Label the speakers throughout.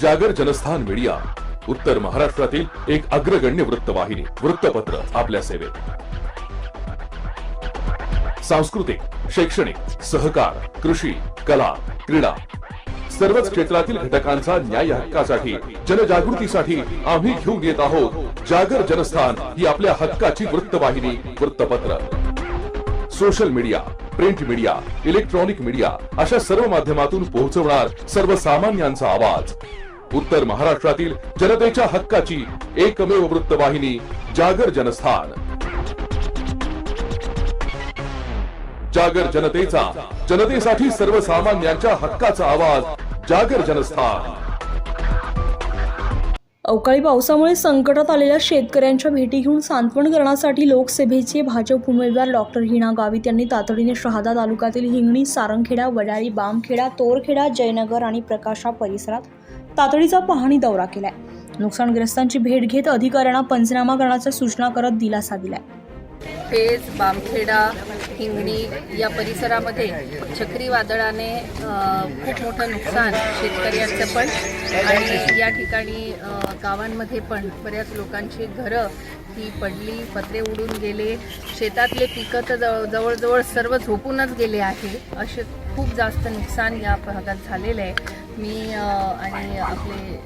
Speaker 1: जागर जनस्थान मीडिया उत्तर महाराष्ट्रातील एक अग्रगण्य वृत्तवाहिनी वृत्तपत्र आपल्या सेवेत. सांस्कृतिक शैक्षणिक सहकार कृषी कला क्रीडा सर्वच क्षेत्रातील घटकांचा न्याय हक्कासाठी जनजागृतीसाठी आम्ही घेऊन येत आहोत जागर जनस्थान ही आपल्या हक्काची वृत्तवाहिनी वृत्तपत्र. Social media print media electronic media अशा सर्व माध्यमातून पोहोचवणार सर्वसामान्यांचा आवाज. उत्तर महाराष्ट्रातील जनतेच्या हक्काची एकमेव वृत्तवाहिनी जागर जनस्थान. जागर जनतेचा जनतेसाठी सर्वसामान्यांच्या हक्काचा आवाज जागर जनस्थान.
Speaker 2: अवकाळी पावसामुळे संकटात आलेल्या शेतकऱ्यांच्या भेटी घेऊन सांत्वन करण्यासाठी लोकसभेचे भाजप उमेदवार डॉक्टर हिना गावित यांनी तातडीने शहादा तालुक्यातील हिंगणी सारंगखेडा वडाळी बामखेडा तोरखेडा जयनगर आणि प्रकाशा परिसरात तातडीचा पाहणी दौरा केलाय. नुकसानग्रस्तांची भेट घेत अधिकाऱ्यांना पंचनामा करण्याच्या सूचना करत दिलासा दिलाय.
Speaker 3: पेज बामखेडा हिंगणी या परिसरामध्ये चक्रीवादळाने खूप मोठं नुकसान शेतकऱ्यांचं पण आणि या ठिकाणी गावांमध्ये पण बऱ्याच लोकांची घरं ही पडली पत्रे उडून गेले. शेतातले पिकं तर जवळजवळ सर्व झोपूनच गेले आहे. असे खूप जास्त नुकसान या भागात झालेलं आहे. मी आणि आपले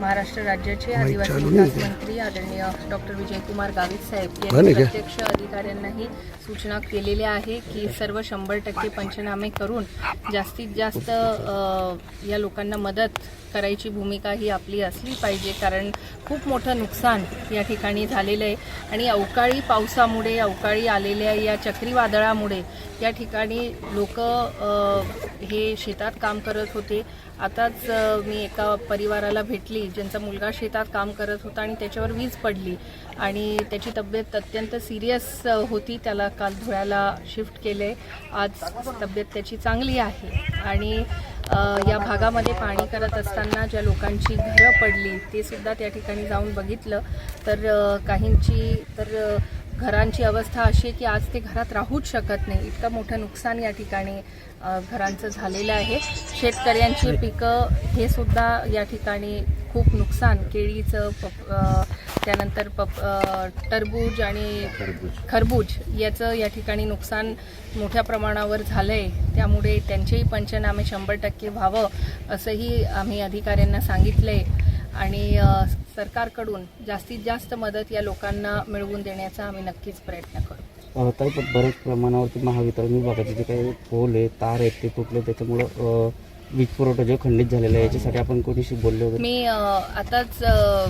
Speaker 3: महाराष्ट्र राज्याचे आदिवासी विकास मंत्री आदरणीय डॉक्टर विजयकुमार गावित साहेब यांनी प्रत्यक्ष अधिकाऱ्यांनाही सूचना केलेल्या आहे की सर्व शंभर टक्के पंचनामे करून जास्तीत जास्त या लोकांना मदत करायची भूमिका ही आपली असली पाहिजे. कारण खूप मोठं नुकसान या ठिकाणी झालेलं आहे. आणि अवकाळी पावसामुळे अवकाळी आलेल्या या चक्रीवादळामुळे या ठिकाणी लोक हे शेतात काम करत होते. आताच मी एका परिवाराला भेटली ज्यांचा मुलगा शेतात काम करत होता आणि त्याच्यावर वीज पडली. आणि त्याची तब्येत अत्यंत सिरियस होती. त्याला काल धुळ्याला शिफ्ट केले. आज तब्येत त्याची चांगली आहे. आणि या भागामध्ये पाणी करत असताना ज्या लोकांची घरं पडली ते सुद्धा त्या ठिकाणी जाऊन बघितलं. तर काहींची तर घरांची अवस्था अशी आहे की आज ते घरात राहूच शकत नाही. इतकं मोठं नुकसान या ठिकाणी घरांचं झालेलं आहे. शेतकऱ्यांची पिकं हे सुद्धा या ठिकाणी खूप नुकसान केळीचं पप त्यानंतर पप टरबूज आणि खरबूज याचं या ठिकाणी नुकसान मोठ्या प्रमाणावर झालं आहे त्यामुळे त्यांचेही पंचनामे शंभर टक्के व्हावं असंही आम्ही अधिकाऱ्यांना सांगितलं आहे आणि सरकारकडून जास्तीत जास्त मदत या लोकांना मिळवून देण्याचा आम्ही नक्कीच प्रयत्न करू.
Speaker 4: ताई पण बऱ्याच प्रमाणावरती महावितरण विभागाचे जे काही पोल आहे तार आहेत ते तुटले त्याच्यामुळं वीज पुरवठा जो खंडित झालेला आहे याच्यासाठी आपण कोणीशी बोललो वगैरे?
Speaker 3: मी अ, आताच अ,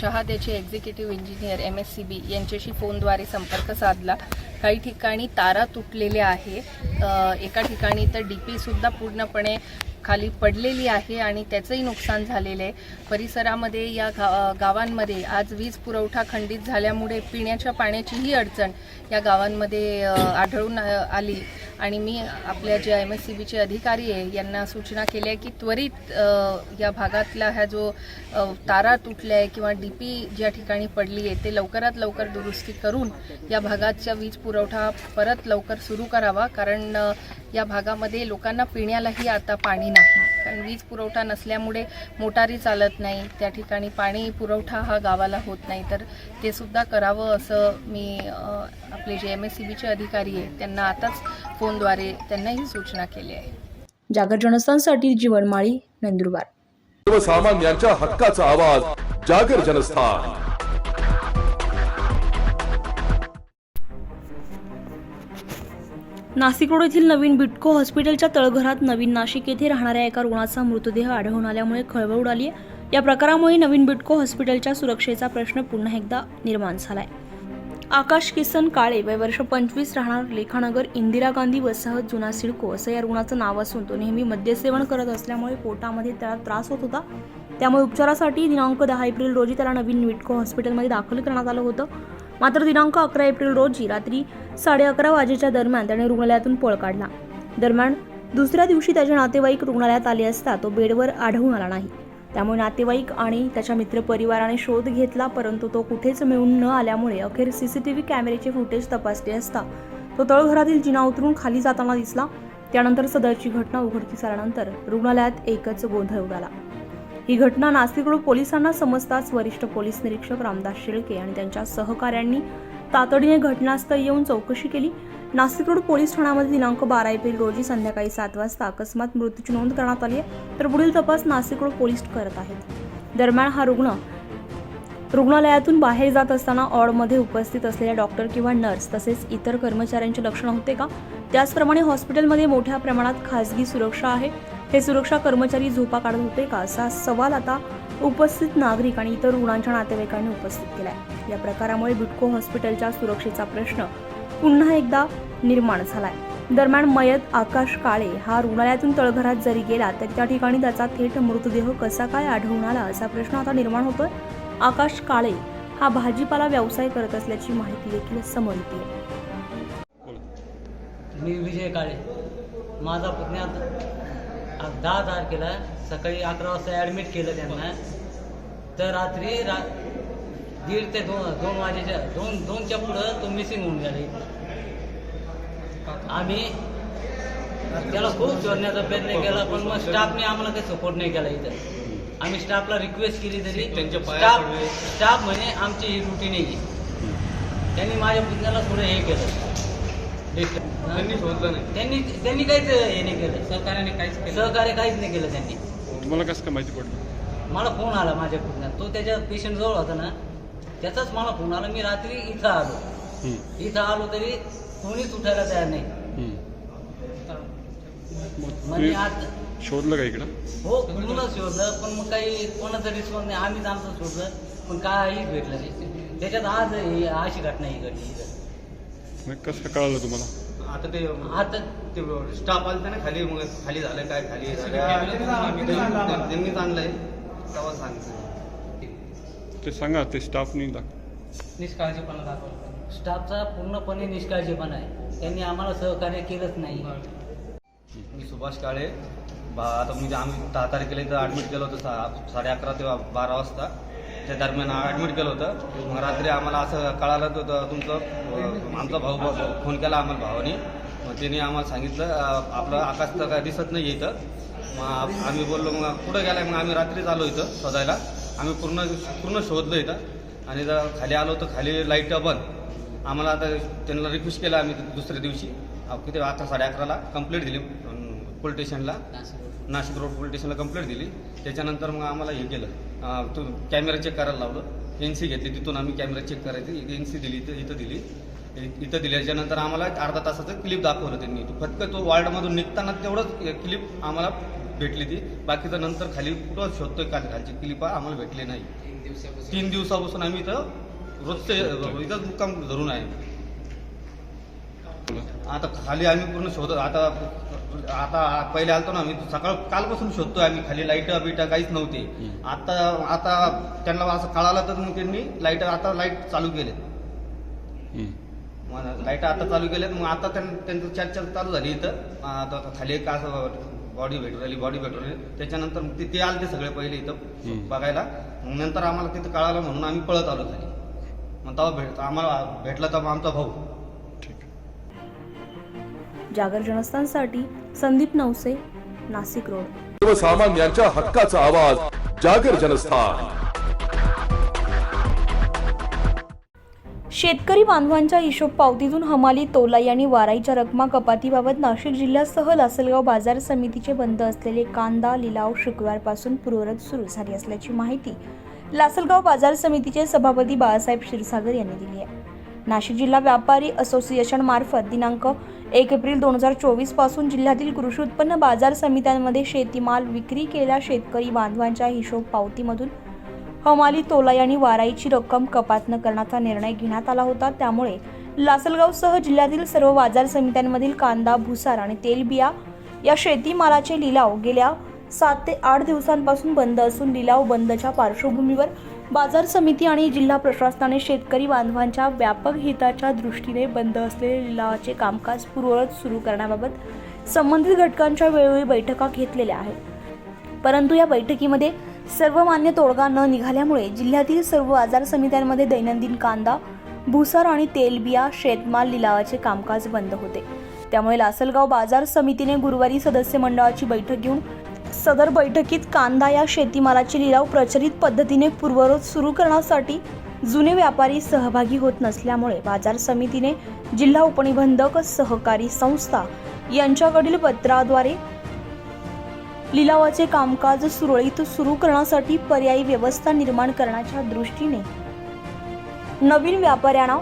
Speaker 3: शहाद्याचे executive engineer M S C B यांच्याशी फोनद्वारे संपर्क साधला. काही ठिकाणी तारा तुटलेल्या आहे. अ, एका ठिकाणी तर डी पीसुद्धा पूर्णपणे खाली पडलेली आहे आणि त्याचंही नुकसान झालेलं आहे. परिसरामध्ये या गा गावांमध्ये आज वीज पुरवठा खंडित झाल्यामुळे पिण्याच्या पाण्याचीही अडचण या गावांमध्ये अ, आढळून अ, आली. आणि मी आपल्या जे एम एस सी बीचे अधिकारी आहे यांना सूचना केल्या की त्वरित या भागातला हा जो तारा तुटल्या आहे किंवा डी पी ज्या ठिकाणी पडली आहे ते लवकरात लवकर दुरुस्ती करून या भागाचा वीज पुरवठा परत लवकर सुरू करावा. कारण या भागामध्ये लोकांना पिण्यालाही आता पाणी नाही. वीज पुरवठा नसल्यामुळे मोटारी चालत नाही त्या ठिकाणी पाणी पुरवठा हा गावाला होत नाही. तर ते सुद्धा करावं असं मी आपले जे एम एस सी बीचे अधिकारी आहे त्यांना आताच फोनद्वारे त्यांना ही सूचना केली आहे.
Speaker 2: जागर जनस्थानसाठी जीवनमाळी नंदुरबार.
Speaker 1: सर्वसामान्यांच्या हक्काचा आवाज जागर जनस्थान.
Speaker 2: नाशिक रोड येथील नवीन बिटको हॉस्पिटलच्या तळघरात नवीन नाशिक येथे राहणाऱ्या एका रुग्णाचा मृतदेह आढळून आल्यामुळे खळबळ उडाली आहे. या प्रकारामुळे नवीन बिटको हॉस्पिटलच्या सुरक्षेचा प्रश्न पुन्हा एकदा निर्माण झालाय. आकाश किसन काळे वय वर्ष पंचवीस राहणार लेखानगर इंदिरा गांधी वसाहत जुना सिडको असं या रुग्णाचं नाव असून तो नेहमी मद्यसेवन करत असल्यामुळे पोटामध्ये त्याला त्रास होत होता. त्यामुळे उपचारासाठी दिनांक दहा एप्रिल रोजी त्याला नवीन विटको हॉस्पिटलमध्ये दाखल करण्यात आलं होतं. मात्र दिनांक अकरा एप्रिल रोजी रात्री साडे अकरा वाजेच्या दरम्यान त्याने रुग्णालयातून पळ काढला. दरम्यान दुसऱ्या दिवशी त्याचे नातेवाईक रुग्णालयात आले असता तो बेडवर आढळून आला नाही. त्यामुळे नातेवाईक आणि त्याच्या मित्रपरिवाराने शोध घेतला परंतु तो कुठेच मिळून न आल्यामुळे अखेर सी सी टी व्ही कॅमेऱ्याचे फुटेज तपासले असता तो तळघरातील जिना उतरून खाली जाताना दिसला. त्यानंतर सदरची घटना उघडकीस आल्यानंतर रुग्णालयात एकच गोंधळ उडाला. ही घटना नाशिक पोलिसांना समजताच वरिष्ठ पोलीस निरीक्षक रामदास शेळके आणि त्यांच्या सहकाऱ्यांनी तातडीने घटनास्थळी येऊन चौकशी केली. नाशिक रोड पोलीस ठाण्यामध्ये दिनांक बारा एप्रिल रोजी संध्याकाळी सात वाजता अकस्मात मृत्यूची नोंद करण्यात आली आहे. तर पुढील तपास नाशिक रोड पोलीस करत आहेत. दरम्यान हा रुग्ण रुग्णालयातून बाहेर जात असताना ऑडमध्ये उपस्थित असलेल्या डॉक्टर किंवा नर्स तसेच इतर कर्मचाऱ्यांचे लक्षण होते का? त्याचप्रमाणे हॉस्पिटलमध्ये मोठ्या प्रमाणात खासगी सुरक्षा आहे. हे सुरक्षा कर्मचारी झोपा काढत होते का असा सवाल आता उपस्थित नागरिक आणि इतर रुग्णांच्या नातेवाईकांनी उपस्थित केलाय. या प्रकारामुळे बिटको हॉस्पिटलच्या सुरक्षेचा प्रश्न पुन्हा एकदा निर्माण झालाय. दरम्यान मयत आकाश काळे हा रुग्णालयातून तळघरात जरी गेला तर त्या ठिकाणी त्याचा थेट मृतदेह कसा काय आढळून आला असा प्रश्न आता निर्माण होतोय. आकाश काळे हा भाजीपाला व्यवसाय करत असल्याची माहिती देखील समोर येते.
Speaker 5: मी विजय काळे. माझा पुतण्यात आज दहा तारखेला सकाळी अकरा वाजता ॲडमिट केलं त्यांना. तर रात्री रा दीड ते दोन दोन वाजेच्या दोन दोनच्या पुढं तो मिसिंग होऊन गेला इथे. आम्ही त्याला खूप शोधण्याचा प्रयत्न केला पण मग स्टाफने आम्हाला काही सपोर्ट नाही केला इथं. आम्ही स्टाफला रिक्वेस्ट केली तरी स्टाफ स्टाफ म्हणे आमची ही ड्युटी नाही आहे. त्यांनी माझ्या पुतण्याला थोडं हे केलं. त्यांनी शोधलं नाही. त्यांनी त्यांनी काहीच हे नाही केलं. सहकार्याने काहीच केलं सहकार्य काहीच नाही केलं त्यांनी.
Speaker 6: तुम्हाला कसं काय माहिती पडलं?
Speaker 5: मला फोन आला माझ्या पुतण्यात तो त्याच्या पेशंट जवळ होता ना. त्याचाच मला फोन आला. मी रात्री इथं आलो.
Speaker 6: हम्म,
Speaker 5: इथं आलो तरी कोणीच उठायला तयार नाही.
Speaker 6: हम्म. मग
Speaker 5: म्हणजे
Speaker 6: तुम्ही
Speaker 5: आज
Speaker 6: शोधलं का इकडं?
Speaker 5: हो म्हणूनच शोधलं पण मग काही कोणाचा रिस्पॉन्स नाही. आम्हीच आमचं शोधलं पण काहीच भेटलं नाही. त्याच्यात आज ही अशी घटना ही घडली. इथं
Speaker 6: मग कसं कळालं तुम्हाला?
Speaker 7: आता ते
Speaker 5: आता
Speaker 7: ते स्टाफ आलता ना खाली मग खाली झालं काय खाली? झालं त्यांनीच आणलंय. तेव्हा सांगितलं
Speaker 6: ते सांगा ते स्टाफनी दाख
Speaker 5: निष्काळजीपणा दाखवला स्टाफचा पूर्णपणे निष्काळजीपणा आहे. त्यांनी आम्हाला सहकार्य केलंच नाही.
Speaker 7: मी सुभाष काळे. बा आता म्हणजे आम्ही दहा तारखेला इथं ॲडमिट केलं होतं सा साडे अकरा ते बारा वाजता. त्या दरम्यान ॲडमिट केलं होतं. मग रात्री आम्हाला असं कळालं तर तुमचं आमचा भाऊ भाऊ- फोन केला आम्हाला भावानी. मग त्यांनी आम्हाला सांगितलं आपलं आकाश तर काय दिसत नाही इथं. मग आम्ही बोललो मग कुठं गेला मग आम्ही रात्रीच आलो इथं शोधायला. आम्ही पूर्ण पूर्ण शोधलं इथं. आणि जर खाली आलो तर खाली लाइट बंद आम्हाला आता त्यांना रिक्वेस्ट केला आम्ही दुसऱ्या दिवशी. किती आता साडे अकराला कंप्लेंट दिली. पोलीस स्टेशनला नाशिक रोड पोलीस स्टेशनला कंप्लेंट दिली. त्याच्यानंतर मग आम्हाला हे केलं. तो कॅमेरा चेक करायला लावलं. एन सी घेतली तिथून आम्ही कॅमेरा चेक करायची. एन सी दिली इथं इथं दिली. इथं दिली त्याच्यानंतर आम्हाला अर्धा तासाचं क्लिप दाखवलं त्यांनी. फक्त तो वॉर्डमधून निघताना तेवढंच क्लिप आम्हाला भेटली ती. बाकीचं नंतर खाली कुठं शोधतोय का खालची क्लिप आम्हाला भेटली नाही. तीन दिवसापासून. आम्ही इथं रोजचे इथंच मुक्काम धरून आहे. आता खाली आम्ही पूर्ण शोधत आता आता पहिले आलतो ना आम्ही सकाळ कालपासून शोधतोय आम्ही खाली. लाइट बिटा काहीच नव्हते. आता आता त्यांना असं कळालं तर मग त्यांनी लाइट आता लाइट चालू केले. लाइट आता चालू केल्यात मग आता त्यां- त्यांचं चर्चा चालू झाली इथं. आता खाली एक असं बॉडी भेटू राहिली बॉडी भेटू राहिली त्याच्यानंतर मग ते ते आले सगळे पहिले इथं. बघायला. मग नंतर आम्हाला तिथं कळालं म्हणून आम्ही पळत आलो खाली. मग तेव्हा भेट आम्हाला भेटला तर आमचा भाऊ.
Speaker 2: जागर जनस्थानसाठी संदीप नवसे नाशिक रोड.
Speaker 1: सर्वसामान्यांच्या हक्काचा आवाज जागर जनस्थान.
Speaker 2: शेतकरी बांधवांच्या हिशोब पावतीतून हमाली तोलाई आणि वाराईच्या रकमा कपातीबाबत नाशिक जिल्ह्यासह लासलगाव बाजार समितीचे बंद असलेले कांदा लिलाव शुक्रवारपासून पूर्वरत सुरू झाली असल्याची माहिती लासलगाव बाजार समितीचे सभापती बाळासाहेब क्षीरसागर यांनी दिली आहे. नाशिक जिल्हा व्यापारी असोसिएशन मार्फत दिनांक एक एप्रिल दोन हजार चोवीसपासून जिल्ह्यातील कृषी उत्पन्न बाजार समित्यांमध्ये शेतीमाल विक्री केल्या शेतकरी बांधवांच्या हिशोब पावतीमधून हमाली तोलाई आणि वाराईची रक्कम कपात न करण्याचा निर्णय घेण्यात आला होता. त्यामुळे लासलगावसह जिल्ह्यातील सर्व बाजार समित्यांमधील कांदा भुसार आणि तेलबिया या शेतीमालाचे लिलाव गेल्या सात ते आठ दिवसांपासून बंद असून लिलाव बंदच्या पार्श्वभूमीवर बाजार समिती आणि जिल्हा प्रशासनाने शेतकरी बांधवांच्या व्यापक हिताच्या दृष्टीने बंद असलेले लिलावाचे कामकाज पूर्ववत सुरू करण्याबाबत संबंधित घटकांच्या वेळोवेळी बैठका घेतलेल्या आहेत. परंतु या बैठकीमध्ये सर्वमान्य तोडगा न निघाल्यामुळे जिल्ह्यातील सर्व बाजार समित्यांमध्ये दैनंदिन कांदा भुसार आणि तेलबिया शेतमाल लिलावाचे कामकाज बंद होते. त्यामुळे लासलगाव बाजार समितीने गुरुवारी सदस्य मंडळाची बैठक घेऊन सदर बैठकीत कांदा या शेतीमालाची लिलाव प्रचलित पद्धतीने पूर्वरोध सुरू करण्यासाठी जुने व्यापारी सहभागी होत नसल्यामुळे बाजार समितीने जिल्हा उपनिबंधक सहकारी संस्था यांच्याकडील पत्राद्वारे लिलावाचे कामकाज सुरळीत सुरू करण्यासाठी पर्यायी व्यवस्था निर्माण करण्याच्या दृष्टीने नवीन व्यापाऱ्यांना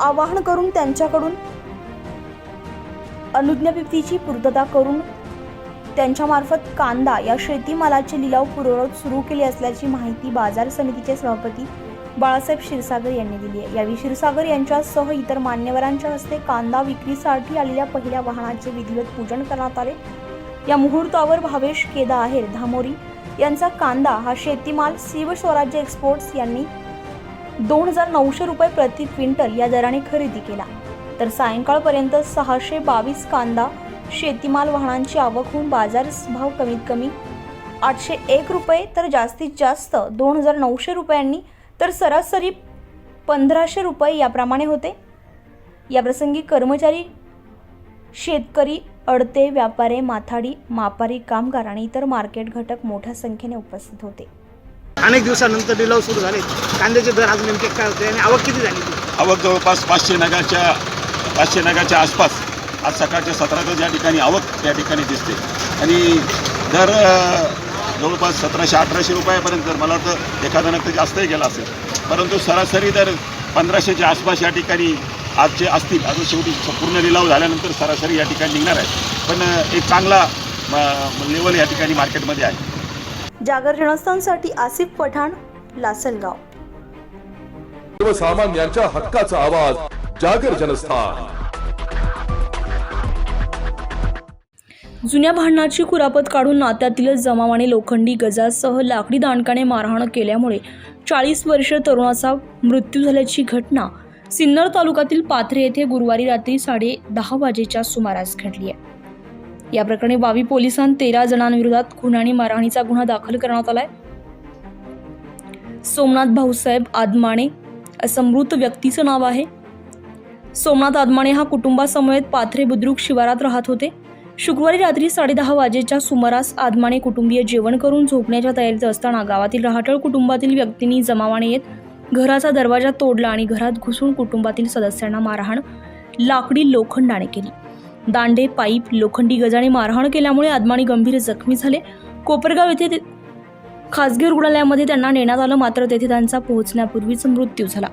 Speaker 2: आवाहन करून त्यांच्याकडून अनुज्ञाप्तीची पूर्तता करून त्यांच्यामार्फत कांदा या शेतीमालाचे लिलाव पूर्ववत सुरू केले असल्याची माहिती बाजार समितीचे सभापती बाळासाहेब क्षीरसागर यांनी दिली आहे. यावेळी क्षीरसागर यांच्यासह इतर मान्यवरांच्या हस्ते कांदा विक्रीसाठी आलेल्या पहिल्या वाहनाचे विधिवत पूजन करण्यात आले. या मुहूर्तावर भावेश केदा आहेर धामोरी यांचा कांदा हा शेतीमाल शिवस्वराज्य एक्सपोर्ट्स यांनी दोन हजार नऊशे रुपये प्रति क्विंटल या दराने खरेदी केला. तर सायंकाळपर्यंत सहाशे बावीस कांदा शेतीमाल वाहनांची आवक होऊन बाजार भाव कमीत कमी आठशे एक रुपये तर जास्तीत जास्त दोन हजार नऊशे रुपयांनी तर सरासरी पंधराशे रुपये याप्रमाणे होते. याप्रसंगी कर्मचारी शेतकरी अडते व्यापारी माथाडी मापारी कामगार आणि इतर मार्केट घटक मोठ्या संख्येने उपस्थित होते.
Speaker 8: अनेक दिवसानंतर लिलाव सुरू झाले. कांद्याचे दर आज नेमके काय होते आणि आवक किती झाली
Speaker 9: आवक जवळपास पाचशे नगाच्या पाचशे नगाच्या आसपास आज सकाळच्या सतराच्या ज्या ठिकाणी आवक त्या ठिकाणी दिसते. आणि दर जवळपास सतराशे अठराशे रुपयापर्यंत तर मला वाटतं एखादा नग तर जास्तही गेला असेल. परंतु सरासरी दर पंधराशेच्या आसपास या ठिकाणी आज जे असतील. अजून शेवटी पूर्ण लिलाव झाल्यानंतर सरासरी या ठिकाणी निघणार आहे पण एक चांगला लेवल या ठिकाणी मार्केटमध्ये आहे.
Speaker 2: जागर जनस्थानसाठी आसिफ पठाण लासलगाव.
Speaker 1: सर्वसामान्यांच्या हक्काचा आवाज जागर जनस्थान.
Speaker 2: जुन्या भांडणाची कुरापत काढून नात्यातील जमावाने लोखंडी गजासह लाकडी दांडकाने मारहाण केल्यामुळे चाळीस वर्ष तरुणाचा मृत्यू झाल्याची घटना सिन्नर तालुक्यातील पाथरे येथे गुरुवारी रात्री साडे दहा वाजेच्या सुमारास घडली आहे. या प्रकरणी वावी पोलिसांत तेरा जणांविरोधात खून आणि मारहाणीचा गुन्हा दाखल करण्यात आलाय. सोमनाथ भाऊसाहेब आदमाणे असं मृत व्यक्तीचं नाव आहे. सोमनाथ आदमाणे हा कुटुंबासमवेत पाथरे बुद्रुक शिवारात राहत होते. शुक्रवारी रात्री साडेदहा वाजेच्या सुमारास आदमाने कुटुंबीय जेवण करून झोपण्याच्या तयारीत असताना गावातील रहाटळ कुटुंबातील व्यक्तींनी जमावाने येत घराचा दरवाजा तोडला आणि घरात घुसून कुटुंबातील सदस्यांना मारहाण लाकडी लोखंडाने केली. दांडे पाईप लोखंडी गजाने मारहाण केल्यामुळे आदमाने गंभीर जखमी झाले. कोपरगाव येथे ते- खासगी रुग्णालयामध्ये त्यांना नेण्यात आलं मात्र तेथे त्यांचा पोहोचण्यापूर्वीच मृत्यू झाला.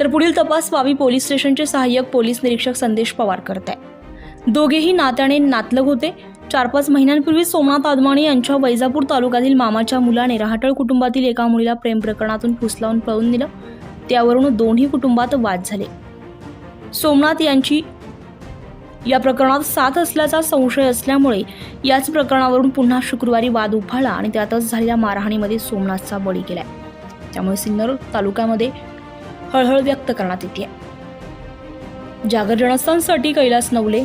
Speaker 2: तर पुढील तपास वावी पोलीस स्टेशनचे सहाय्यक पोलीस निरीक्षक संदेश पवार करत आहे. दोघेही नात्याने नातलग होते. चार पाच महिन्यांपूर्वी सोमनाथ आदमाणे यांच्या वैजापूर तालुक्यातील मामाच्या मुलाने रहाटळ कुटुंबातील एका मुलीला प्रेम प्रकरणातून फुसलावून पळून दिलं. त्यावरून दोन्ही कुटुंबात वाद झाले. सोमनाथ यांची या प्रकरणात साथ असल्याचा संशय असल्यामुळे याच प्रकरणावरून पुन्हा शुक्रवारी वाद उफाळला आणि त्यातच झालेल्या मारहाणीमध्ये सोमनाथचा बळी गेलाय. त्यामुळे सिन्नर तालुक्यामध्ये हळहळ व्यक्त करण्यात येते जागर जनस्थानसाठी कैलास नवले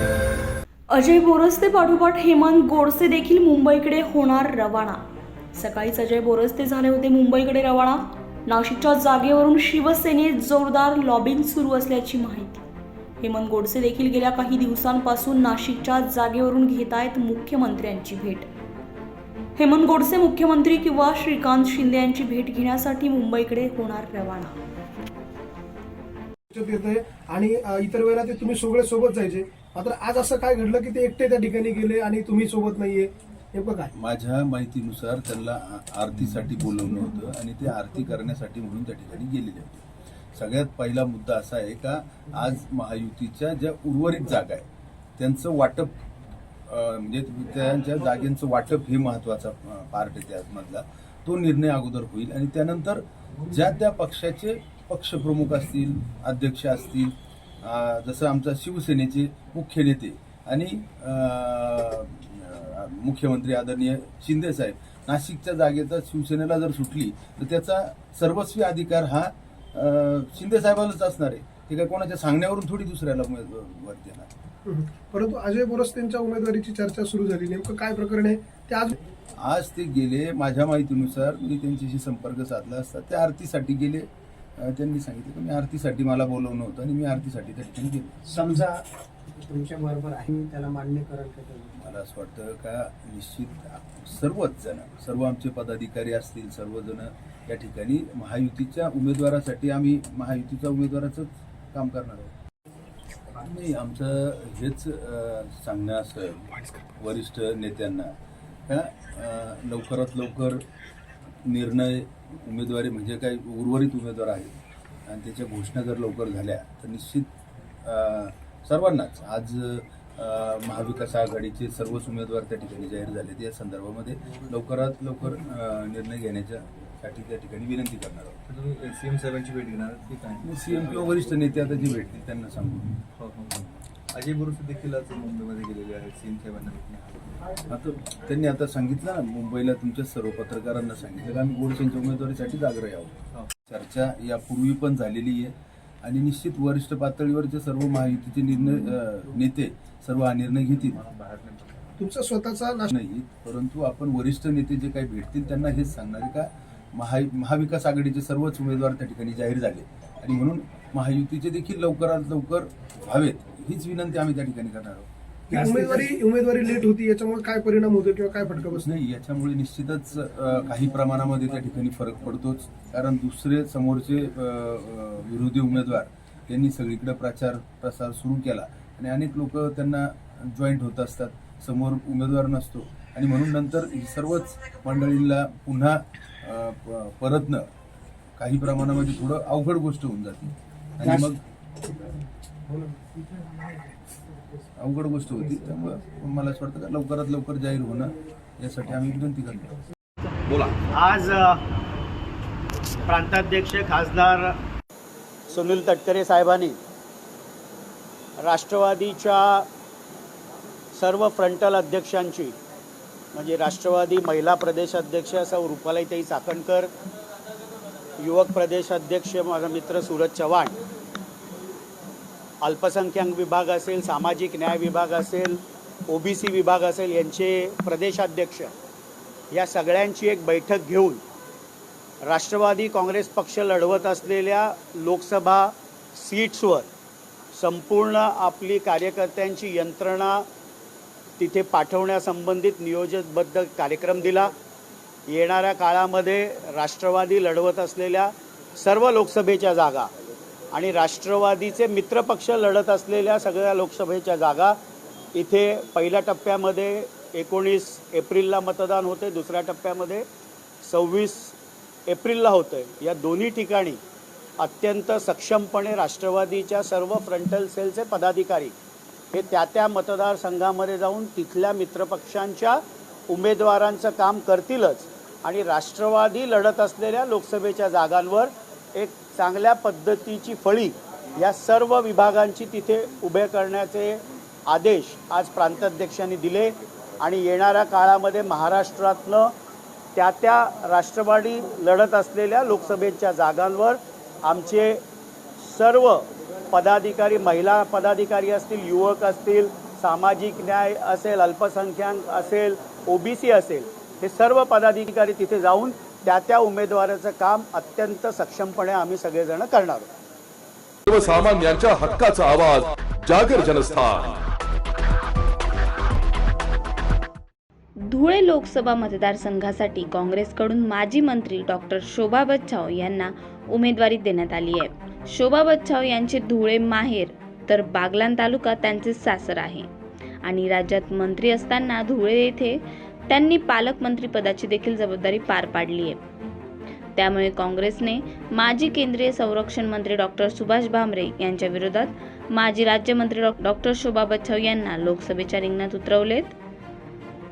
Speaker 2: अजय बोरस्ते पाठोपाठ हेमंत गोडसे देखील मुंबईकडे होणार रवाना. सकाळीच अजय बोरस्ते झाले होते मुंबईकडे रवाना. नाशिकच्या जागेवरून शिवसेनेत जोरदार लॉबिंग सुरू असल्याची माहिती. हेमंत गोडसे देखील गेल्या काही दिवसांपासून नाशिकच्या जागेवरून घेत आहेत मुख्यमंत्र्यांची भेट. हेमंत गोडसे मुख्यमंत्री किंवा श्रीकांत शिंदे यांची भेट घेण्यासाठी मुंबईकडे होणार रवाना.
Speaker 10: आणि इतर वेळेला ते तुम्ही सगळे सोबत जायचे. मात्र आज असं काय घडलं की ते एकटे त्या ठिकाणी गेले आणि तुम्ही सोबत नाहीये? नेमकं काय?
Speaker 9: माझ्या माहितीनुसार त्यांना आरतीसाठी बोलवलं होतं आणि ते आरती करण्यासाठी म्हणून त्या ठिकाणी गेलेले होते. सगळ्यात पहिला मुद्दा असा आहे का आज महायुतीच्या ज्या उर्वरित जागा आहे त्यांचं वाटप म्हणजे त्यांच्या जागेचं वाटप हे महत्त्वाचा पार्ट आहे त्यामधला तो निर्णय अगोदर होईल आणि त्यानंतर ज्या त्या पक्षाचे पक्षप्रमुख असतील अध्यक्ष असतील जसं आमचा शिवसेनेचे मुख्य नेते आणि मुख्यमंत्री आदरणीय शिंदे साहेब नाशिकच्या जागेचा शिवसेनेला जर सुटली तर त्याचा सर्वस्वी अधिकार हा शिंदे साहेबांनाच असणार आहे. ते काय कोणाच्या सांगण्यावरून थोडी दुसऱ्याला उमेदवार देणार.
Speaker 10: परंतु अजय बोरस त्यांच्या उमेदवारीची चर्चा सुरू झाली. नेमकं काय प्रकरण आहे? ते आज
Speaker 9: आज ते गेले माझ्या माहितीनुसार मी त्यांच्याशी संपर्क साधला असता ते आरतीसाठी गेले. त्यांनी सांगितलं की मी आरतीसाठी मला बोलवणं होतं आणि मी आरतीसाठी त्या ठिकाणी गेलो
Speaker 8: समजा तुमच्या बरोबर आहे त्याला मान्य कराल का तुम्ही?
Speaker 9: मला असं वाटतं का निश्चित सर्वच जण सर्व आमचे पदाधिकारी असतील सर्वजण या ठिकाणी महायुतीच्या उमेदवारासाठी आम्ही महायुतीच्या उमेदवाराचंच काम करणार आहोत नाही आमचं हेच अं, सांगणं असेल वरिष्ठ नेत्यांना का अं, लवकरात लवकर निर्णय उमेदवारी म्हणजे काही उर्वरित उमेदवार आहेत. आणि त्याच्या घोषणा जर लवकर झाल्या तर निश्चित सर्वांनाच आज महाविकास आघाडीचे सर्वच उमेदवार त्या ठिकाणी जाहीर झाले या संदर्भामध्ये लवकरात लवकर निर्णय घेण्याच्या साठी त्या ठिकाणी विनंती करणार आहोत.
Speaker 11: तुम्ही सीएम साहेबांची भेट घेणार की काय?
Speaker 9: सीएम किंवा वरिष्ठ नेते आता जे भेटतील त्यांना सांगू.
Speaker 11: हो, हो, हो. अजय बोरुस देखील आज मुंबईमध्ये गेलेले आहेत सीएम साहेबांना
Speaker 9: आता त्यांनी आता सांगितलं ना मुंबईला तुमच्या सर्व पत्रकारांना सांगितलं. की आम्ही गोडसेंच्या उमेदवारीसाठीच आग्रही आहोत.
Speaker 11: हो.
Speaker 9: चर्चा यापूर्वी पण झालेली आहे. आणि निश्चित वरिष्ठ पातळीवरचे सर्व महायुतीचे निर्णय नेते सर्व हा निर्णय घेतील.
Speaker 10: तुमचा स्वतःचा नाश
Speaker 9: नाही परंतु आपण वरिष्ठ नेते जे काही भेटतील त्यांना हेच सांगणार आहे का? महा महाविकास आघाडीचे सर्वच उमेदवार त्या ठिकाणी जाहीर झाले. आणि म्हणून महायुतीचे देखील लवकरात लवकर व्हावेत. हीच विनंती आम्ही त्या ठिकाणी करणार आहोत.
Speaker 10: ही उमेदवारी उमेदवारी लेट होती याच्यामुळे काय परिणाम होतो किंवा काय फटका बसतो
Speaker 9: नाही याच्यामुळे निश्चितच काही प्रमाणामध्ये त्या ठिकाणी फरक पडतोच. कारण दुसरे समोरचे विरोधी उमेदवार यांनी सगळीकडे प्रचार प्रसार सुरू केला. आणि अनेक लोक त्यांना जॉईंट होत असतात. समोर उमेदवार नसतो. आणि म्हणून नंतर सर्वच मंडळींना पुन्हा परतणं काही प्रमाणामध्ये थोडं अवघड गोष्ट होऊन जाते. आणि मग अवघड गोष्ट होती. त्यामुळं मला असं वाटतं का लवकरात लवकर जाहीर होणं यासाठी आम्ही विनंती करतो.
Speaker 8: आज अ, प्रांताध्यक्ष खासदार सुनील तटकरे साहेबांनी राष्ट्रवादीच्या सर्व फ्रंटल अध्यक्षांची म्हणजे राष्ट्रवादी महिला प्रदेश अध्यक्ष सौ रुपालाईताई चाकणकर युवक प्रदेश अध्यक्ष माझा मित्र सूरज चव्हाण अल्पसंख्याक विभाग असेल सामाजिक न्याय विभाग असेल ओबीसी विभाग असेल यांचे प्रदेशाध्यक्ष या सगळ्यांची एक बैठक घेऊन राष्ट्रवादी काँग्रेस पक्ष लढवत असलेल्या लोकसभा सीट्सवर संपूर्ण आपली कार्यकर्त्यांची यंत्रणा तिथे पाठवण्यासंबंधित नियोजनबद्ध कार्यक्रम दिला. येणाऱ्या काळामध्ये राष्ट्रवादी लढवत असलेल्या सर्व लोकसभेच्या जागा आणि राष्ट्रवादीचे मित्रपक्ष लढत असलेल्या सगळ्या लोकसभेच्या जागा इथे पहिल्या टप्प्यामध्ये एकोणीस एप्रिलला मतदान होते दुसऱ्या टप्प्यामध्ये सव्वीस एप्रिलला होतं. आहे या दोन्ही ठिकाणी अत्यंत सक्षमपणे राष्ट्रवादीच्या सर्व फ्रंटल सेलचे पदाधिकारी हे त्या त्या मतदारसंघामध्ये जाऊन तिथल्या मित्रपक्षांच्या उमेदवारांचं काम करतीलच. आणि राष्ट्रवादी लढत असलेल्या लोकसभेच्या जागांवर एक चांगल्या पद्धतीची फळी या सर्व विभागांची तिथे उभे करण्याचे आदेश आज प्रांताध्यक्षांनी दिले आणि येणाऱ्या काळामध्ये महाराष्ट्रातनं त्या त्या राष्ट्रवादी लढत असलेल्या लोकसभेच्या जागांवर आमचे सर्व पदाधिकारी महिला पदाधिकारी असतील युवक असतील सामाजिक न्याय असेल अल्पसंख्याक असेल ओबीसी असेल हे सर्व पदाधिकारी तिथे जाऊन त्या त्या उमेदवाराचं काम अत्यंत सक्षमपणे आम्ही सगळेजण करणार आहोत.
Speaker 1: सर्वसामान्यांच्या हक्काचा आवाज जागर जनस्थान.
Speaker 2: धुळे लोकसभा मतदारसंघासाठी काँग्रेसकडून माजी मंत्री डॉक्टर शोभा बच्छाव यांना उमेदवारी देण्यात आली आहे. शोभा बच्छाव यांचे धुळे माहेर तर बागलान तालुका त्यांचे सासर आहे. आणि राज्यात मंत्री असताना धुळे येथे
Speaker 12: त्यांनी पालकमंत्रीपदाची देखील जबाबदारी पार पाडली आहे. त्यामुळे काँग्रेसने माजी केंद्रीय संरक्षण मंत्री डॉक्टर सुभाष भामरे यांच्या विरोधात माजी राज्यमंत्री डॉ- डॉक्टर शोभा बच्छाव यांना लोकसभेच्या रिंगणात उतरवलेत.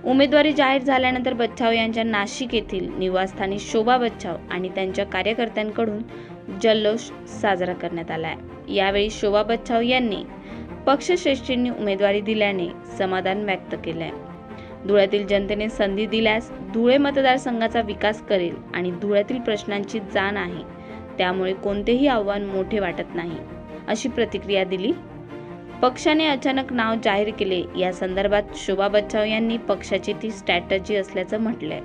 Speaker 12: उमेदवारी जाहीर झाल्यानंतर बच्छाव यांच्या नाशिक येथील निवासस्थानी शोभा बच्छाव आणि त्यांच्या कार्यकर्त्यांकडून जल्लोष साजरा करण्यात आला आहे यावेळी शोभा बच्छाव यांनी पक्षश्रेष्ठींनी उमेदवारी दिल्याने समाधान व्यक्त केलं आहे धुळ्यातील जनतेने संधी दिल्यास धुळे मतदारसंघाचा विकास करेल आणि धुळ्यातील प्रश्नांची जाण आहे. त्यामुळे कोणतेही आव्हान मोठे वाटत नाही अशी प्रतिक्रिया दिली. पक्षाने अचानक नाव जाहीर केले. या संदर्भात शोभा बच्चाव यांनी पक्षाची ती स्ट्रॅटजी असल्याचं म्हटलंय.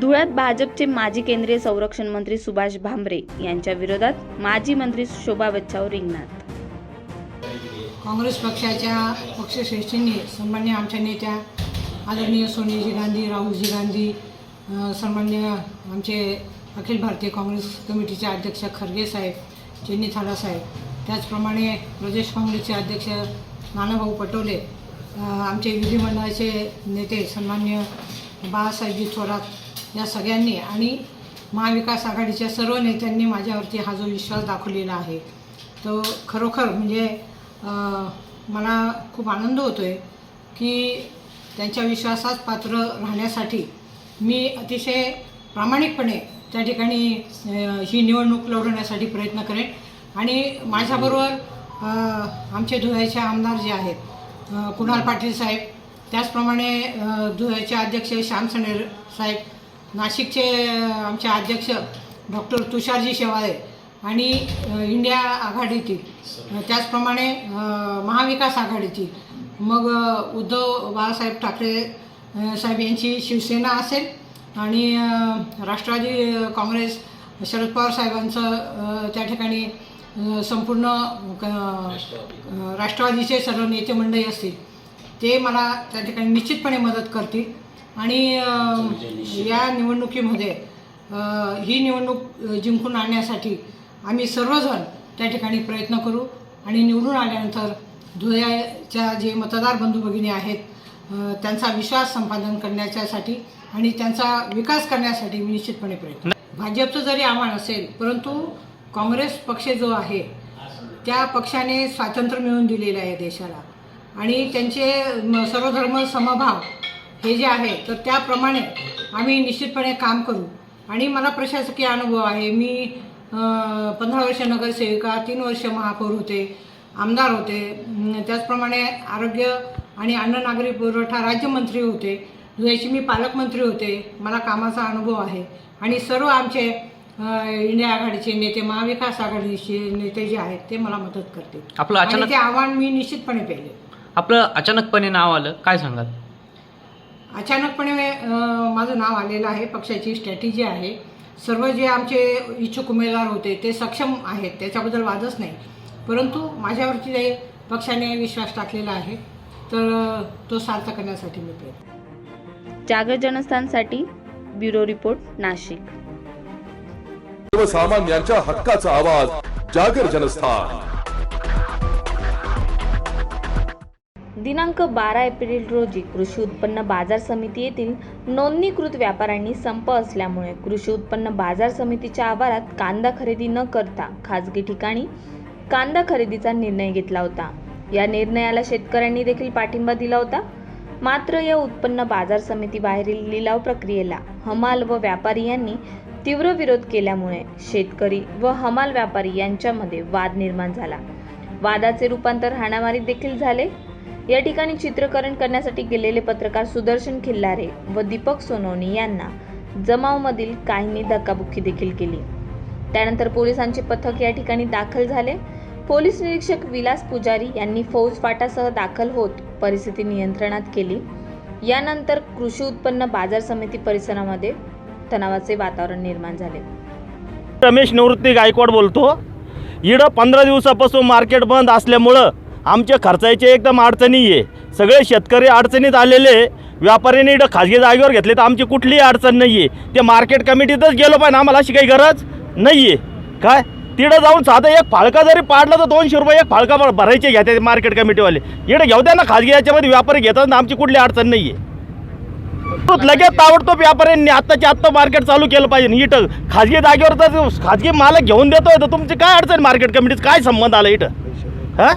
Speaker 12: धुळ्यात भाजपचे माजी केंद्रीय संरक्षण मंत्री सुभाष भामरे यांच्या विरोधात माजी मंत्री शोभा बच्चाव रिंगणात.
Speaker 13: काँग्रेस पक्षाच्या पक्षश्रेष्ठींनी सन्मान्य आमच्या नेत्या आदरणीय सोनियाजी गांधी राहुलजी गांधी सन्मान्य आमचे अखिल भारतीय काँग्रेस कमिटीचे अध्यक्ष खरगे साहेब चेन्नी थाला साहेब त्याचप्रमाणे प्रदेश काँग्रेसचे अध्यक्ष नानाभाऊ पटोले आमचे विधिमंडळाचे नेते सन्मान्य बाळासाहेबजी थोरात या सगळ्यांनी आणि महाविकास आघाडीच्या सर्व नेत्यांनी माझ्यावरती हा जो विश्वास दाखवलेला आहे तो खरोखर म्हणजे मला खूप आनंद होतो आहे की त्यांच्या विश्वासात पात्र राहण्यासाठी मी अतिशय प्रामाणिकपणे त्या ठिकाणी ही निवडणूक लढवण्यासाठी प्रयत्न करेन. आणि माझ्याबरोबर आमचे धुळ्याचे आमदार जे आहेत कुणाल पाटील साहेब त्याचप्रमाणे धुळ्याचे अध्यक्ष श्याम सनेर साहेब नाशिकचे आमचे अध्यक्ष डॉक्टर तुषारजी शेवाळे आणि इंडिया आघाडीतील त्याचप्रमाणे महाविकास आघाडीची मग उद्धव बाळासाहेब ठाकरे साहेब यांची शिवसेना असेल आणि राष्ट्रवादी काँग्रेस शरद पवार साहेबांचं त्या ठिकाणी संपूर्ण क- राष्ट्रवादीचे सर्व नेते मंडळी असतील ते मला त्या ठिकाणी निश्चितपणे मदत करतील. आणि या निवडणुकीमध्ये ही निवडणूक जिंकून आणण्यासाठी आम्ही सर्वजण त्या ठिकाणी प्रयत्न करू आणि निवडून आल्यानंतर धुळ्याच्या जे मतदार बंधू भगिनी आहेत त्यांचा विश्वास संपादन करण्याच्यासाठी आणि त्यांचा विकास करण्यासाठी मी निश्चितपणे प्रयत्न भाजपचं जरी आव्हान असेल परंतु काँग्रेस पक्ष जो आहे त्या पक्षाने स्वातंत्र्य मिळवून दिलेलं आहे देशाला. आणि त्यांचे सर्वधर्म समभाव हे जे आहे तर त्याप्रमाणे आम्ही निश्चितपणे काम करू. आणि मला प्रशासकीय अनुभव आहे मी पंधरा वर्ष नगरसेविका तीन वर्ष महापौर होते. आमदार होते. त्याचप्रमाणे आरोग्य आणि अन्न नागरी पुरवठा राज्यमंत्री होते. धुळ्याची मी पालकमंत्री होते. मला कामाचा अनुभव आहे. आणि सर्व आमचे इंडिया आघाडीचे नेते महाविकास आघाडीचे नेते जे आहेत ते मला मदत करतील
Speaker 14: आपलं अचानक
Speaker 13: ते आव्हान मी निश्चितपणे पेले
Speaker 14: आपलं अचानकपणे नाव आलं काय सांगाल?
Speaker 13: अचानकपणे माझं नाव आलेलं आहे. पक्षाची स्ट्रॅटेजी आहे. सर्व जे आमचे इच्छुक उमेदवार होते ते सक्षम आहेत. त्याच्याबद्दल वादच नाही. परंतु माझ्यावरती ते पक्षाने विश्वास टाकलेला आहे. तर तो सार्थ करण्यासाठी मी प्रयत्न
Speaker 12: जागर जनस्थानसाठी ब्युरो रिपोर्ट नाशिक.
Speaker 1: सर्वसामान्यांच्या हक्काचा आवाज जागर जनस्थान.
Speaker 12: दिनांक बारा एप्रिल रोजी कृषी उत्पन्न बाजार समिती येथील नोंदणीकृत व्यापाऱ्यांनी संप असल्यामुळे कृषी उत्पन्न बाजार समितीच्या आवारात कांदा खरेदी न करता खाजगी ठिकाणी कांदा खरेदीचा निर्णय घेतला होता. या निर्णयाला शेतकऱ्यांनी देखील पाठिंबा दिला होता. मात्र या उत्पन्न बाजार समिती बाहेरील लिलाव प्रक्रियेला हमाल व व्यापारी यांनी तीव्र विरोध केल्यामुळे शेतकरी व हमाल व्यापारी यांच्यामध्ये वाद निर्माण झाला. वादाचे रूपांतर हाणामारीत देखील झाले. या ठिकाणी चित्रकरण करण्यासाठी गेलेले पत्रकार सुदर्शन खिल्लारे व दीपक सोनवणी यांना जमावमधील काहींनी धक्काबुक्की देखील केली. त्यानंतर पोलिसांचे पथक या ठिकाणी दाखल झाले. पोलीस निरीक्षक विलास पुजारी यांनी फौज फाटासह दाखल होत परिस्थिती नियंत्रणात केली. यानंतर कृषी उत्पन्न बाजार समिती परिसरामध्ये तणावाचे वातावरण निर्माण झाले.
Speaker 15: रमेश निवृत्ती गायकवाड बोलतो इडं पंधरा दिवसापासून मार्केट बंद असल्यामुळं आमच्या खर्चाचे एकदम अडचणी आहे सगळे शेतकरी अडचणीत आलेले व्यापाऱ्यांनी इडं खाजगी जागेवर घेतले तर आमची कुठलीही अडचण नाही आहे ते मार्केट कमिटीतच गेलो पाहिजे आम्हाला अशी काही गरज नाही आहे काय? तिकडं जाऊन साधं एक फाळका जरी पाडला तर दोनशे रुपये एक फाळका भर- भरायचे घ्या ते मार्केट कमिटीवाले इकडे घेऊ द्या ना खाजगी याच्यामध्ये व्यापारी घेतात ना आमची कुठली अडचण नाही आहे लगेच ताबडतोब व्यापाऱ्यांनी आत्ताच्या आत्ता मार्केट चालू केलं पाहिजे. इथं खाजगी जागेवर तर खाजगी मालक घेऊन देतोय तर तुमची काय अडचण मार्केट कमिटीत काय संबंध आला इथं? हा?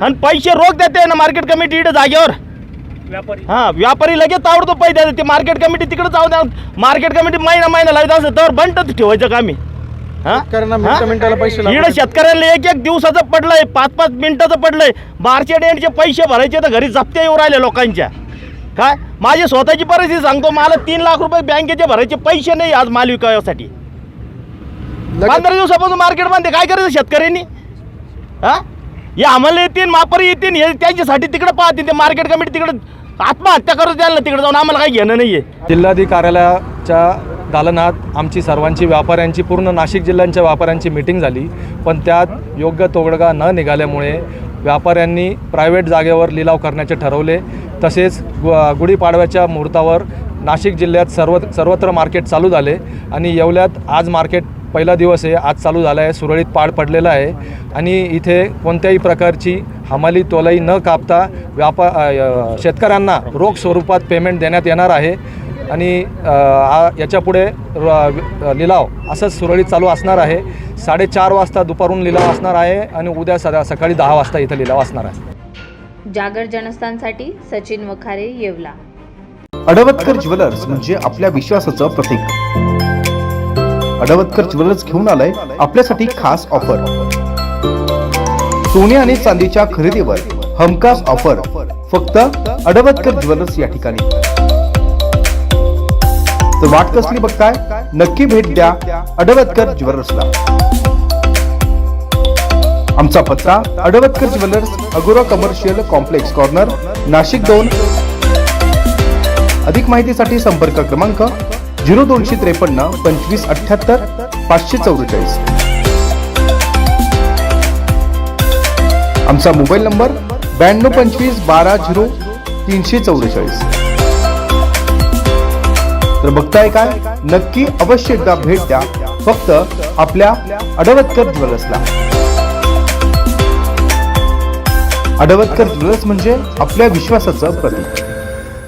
Speaker 15: आणि पैसे रोख देते ना मार्केट कमिटी इथं जागेवर? हा व्यापारी लगेच ताबडतोब पैसे ते मार्केट कमिटी तिकडे जाऊ द्या. मार्केट कमिटी महिना महिना लावत असं तर बंटच ठेवायचं का मी इकडे शेतकऱ्याला एक एक दिवसाचं पडलंय पाच पाच मिनिटाचं पडलंय. मार्केट एंडचे पैसे भरायचे तर घरी जप्त्या येऊ राहिले लोकांच्या. काय? माझी स्वतःची परिस्थिती सांगतो मला तीन लाख रुपये बँकेचे भरायचे पैसे नाही आज माल विकायसाठी पंधरा दिवसापासून मार्केटमध्ये काय करायचं शेतकऱ्यांनी? हा? हे आम्हाला येतील मापारी येतील हे त्यांच्यासाठी तिकडे पाहतील ते मार्केट कमिटी तिकडे आत्महत्या करत द्याल ना तिकडे जाऊन आम्हाला काही घेणं नाही आहे
Speaker 11: जिल्हाधिकारी कार्यालयाच्या दालनात आमची सर्वांची व्यापाऱ्यांची पूर्ण नाशिक जिल्ह्यांच्या व्यापाऱ्यांची मिटिंग झाली. पण त्यात योग्य तोडगा न निघाल्यामुळे व्यापाऱ्यांनी प्रायव्हेट जागेवर लिलाव करण्याचे ठरवले. तसेच गु गुढीपाडव्याच्या मुहूर्तावर नाशिक जिल्ह्यात सर्व सर्वत्र मार्केट चालू झाले. आणि येवल्यात आज मार्केट पहिला दिवस आहे. आज चालू झाला आहे. सुरळीत पाड पडलेला आहे. आणि इथे कोणत्याही प्रकारची हमाली तोलाई न कापता व्यापा शेतकऱ्यांना रोख स्वरूपात पेमेंट देण्यात येणार आहे. आणि याच्यापुढे लिलाव असंच सुरळीत चालू असणार आहे. साडेचार वाजता दुपारून लिलाव असणार आहे आणि उद्या सदा सकाळी दहा वाजता इथं लिलाव असणार आहे.
Speaker 16: जागर जनस्थानसाठी सचिन वखारे येवला.
Speaker 17: अडवतकर ज्वेलर्स म्हणजे आपल्या विश्वासाचं प्रतीक. अडवतकर ज्वेलर्स घेऊन आलंय आपल्यासाठी खास ऑफर. सोने आणि चांदीच्या खरेदीवर हमखास ऑफर. फक्त अडवतकर ज्वेलर्स या ठिकाणी. तर वाट कसली बघताय नक्की भेट द्या. अडवतकर ज्वेलर्सला. आमचा पत्ता Advatkar jewellers Agora commercial complex corner Nashik दोन. अधिक माहितीसाठी संपर्क क्रमांक झिरो दोनशे त्रेपन्न पंचवीस अठ्ठ्याहत्तर पाचशे चौवेचाळीस. आमचा मोबाईल नंबर ब्याण्णव पंचवीस बारा झिरो तीनशे चौवेचाळीस. तर बघताय काय? नक्की अवश्य एकदा भेट द्या. फक्त आपल्या अडवतकर ज्वेलर्सला. अडवतकर ज्वेलर्स म्हणजे आपल्या विश्वासाचं प्रतीक.